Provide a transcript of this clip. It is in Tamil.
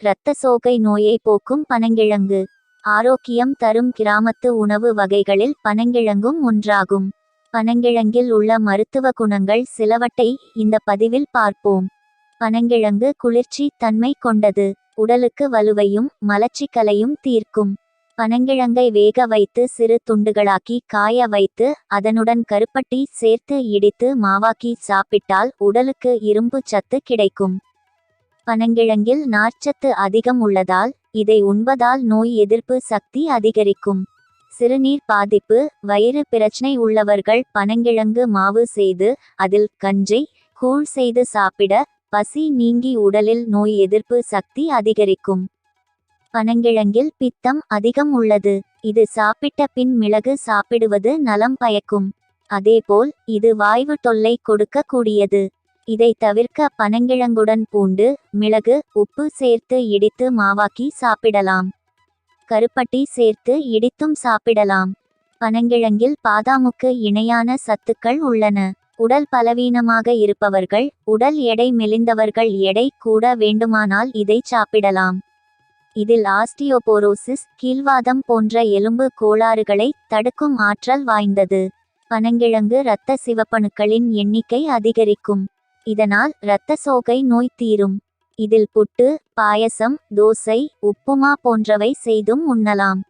இரத்த சோகை நோயை போக்கும் பனங்கிழங்கு. ஆரோக்கியம் தரும் கிராமத்து உணவு வகைகளில் பனங்கிழங்கும் ஒன்றாகும். பனங்கிழங்கில் உள்ள மருத்துவ குணங்கள் சிலவற்றை இந்த பதிவில் பார்ப்போம். பனங்கிழங்கு குளிர்ச்சி தன்மை கொண்டது. உடலுக்கு வலுவையும் மலச்சிக்கலையும் தீர்க்கும். பனங்கிழங்கை வேக வைத்து சிறு துண்டுகளாக்கி காய வைத்து அதனுடன் கருப்பட்டி சேர்த்து இடித்து மாவாக்கி சாப்பிட்டால் உடலுக்கு இரும்பு சத்து கிடைக்கும். பனங்கிழங்கில் நார்ச்சத்து அதிகம் உள்ளதால் இதை உண்பதால் நோய் எதிர்ப்பு சக்தி அதிகரிக்கும். சிறுநீர் பாதிப்பு வயிறு பிரச்சனை உள்ளவர்கள் பனங்கிழங்கு மாவு செய்து அதில் கஞ்சி கூழ் செய்து சாப்பிட பசி நீங்கி உடலில் நோய் எதிர்ப்பு சக்தி அதிகரிக்கும். பனங்கிழங்கில் பித்தம் அதிகம் உள்ளது. இது சாப்பிட்ட பின் மிளகு சாப்பிடுவது நலம் பயக்கும். அதேபோல் இது வாய்வு தொல்லை கொடுக்க கூடியது இதை தவிர்க்க பனங்கிழங்குடன் பூண்டு மிளகு உப்பு சேர்த்து இடித்து மாவாக்கி சாப்பிடலாம். கருப்பட்டி சேர்த்து இடித்தும் சாப்பிடலாம். பனங்கிழங்கில் பாதாமுக்கு இணையான சத்துக்கள் உள்ளன. உடல் பலவீனமாக இருப்பவர்கள் உடல் எடை மெலிந்தவர்கள் எடை கூட வேண்டுமானால் இதை சாப்பிடலாம். இதில் ஆஸ்டியோபோரோசிஸ் கீழ்வாதம் போன்ற எலும்பு கோளாறுகளை தடுக்கும் ஆற்றல் வாய்ந்தது. பனங்கிழங்கு இரத்த சிவப்பணுக்களின் எண்ணிக்கை அதிகரிக்கும். இதனால் இரத்த சோகை நோய் தீரும். இதில் புட்டு பாயசம் தோசை உப்புமா போன்றவை செய்தும் உண்ணலாம்.